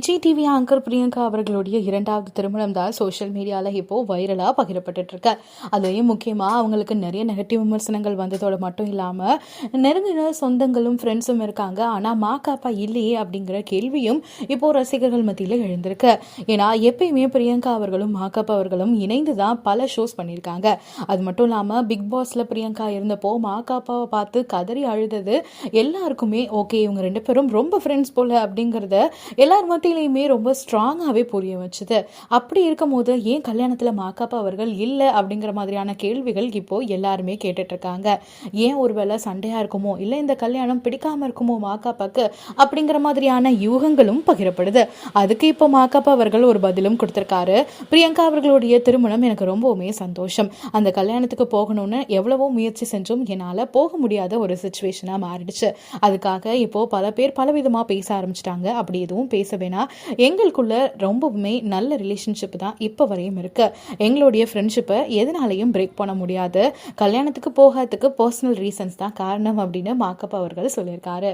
Vijay TV anchor Priyanka அவர்களுடைய இரண்டாவது திருமணம் தான் சோஷியல் மீடியாவில் இப்போது வைரலாக பகிரப்பட்டு இருக்கு அதுலேயும் முக்கியமாக அவங்களுக்கு நிறைய நெகட்டிவ் விமர்சனங்கள் வந்ததோடு மட்டும் இல்லாமல் நெருங்கின சொந்தங்களும் ஃப்ரெண்ட்ஸும் இருக்காங்க. ஆனால் மா காப்பா இல்லையே அப்படிங்கிற கேள்வியும் இப்போது ரசிகர்கள் மத்தியில் எழுந்திருக்கு. ஏன்னா எப்பயுமே பிரியங்கா அவர்களும் மா காப்பா அவர்களும் இணைந்து தான் பல ஷோஸ் பண்ணியிருக்காங்க. அது மட்டும் இல்லாமல் பிக் பாஸில் பிரியங்கா இருந்தப்போ மா காப்பாவை பார்த்து கதறி அழுதது எல்லாருக்குமே ஓகே இவங்க ரெண்டு பேரும் ரொம்ப ஃப்ரெண்ட்ஸ் போல அப்படிங்கிறத எல்லார் மத்தியிலையுமே ரொம்ப ஸ்ட்ராங்காகவே புரிய வச்சுது. அப்படி இருக்கும் போது ஏன் கல்யாணத்தில் மாக்காப்பா அவர்கள் இல்லை அப்படிங்கிற மாதிரியான கேள்விகள் இப்போ எல்லாருமே கேட்டுட்ருக்காங்க ஏன் ஒருவேளை சண்டையாக இருக்குமோ இல்லை இந்த கல்யாணம் பிடிக்காம இருக்குமோ மாக்காப்பாக்கு அப்படிங்கிற மாதிரியான யூகங்களும் பகிரப்படுது. அதுக்கு இப்போ மாக்காப்பா அவர்கள் ஒரு பதிலும் கொடுத்துருக்காரு. பிரியங்கா அவர்களுடைய திருமணம் எனக்கு ரொம்பவுமே சந்தோஷம். அந்த கல்யாணத்துக்கு போகணும்னு எவ்வளவோ முயற்சி செஞ்சும். என்னால் போக முடியாத ஒரு சுச்சுவேஷனாக மாறிடுச்சு. அதுக்காக இப்போ பல பேர் பலவிதமாக பேச ஆரம்பிச்சிட்டாங்க. அப்படி எதுவும் பேச வேணாம். எங்களுக்குள்ள ரொம்பவுமே நல்ல ரிலேஷன்ஷிப் தான் இப்போ வரையும் இருக்கு. எங்களுடைய ஃப்ரெண்ட்ஷிப்பை எதனாலையும் பிரேக் பண்ண முடியாது. கல்யாணத்துக்கு போகிறதுக்கு பர்சனல் ரீசன்ஸ் தான் காரணம் அப்படின்னு மாக்கப் அவர்கள் சொல்லியிருக்காரு.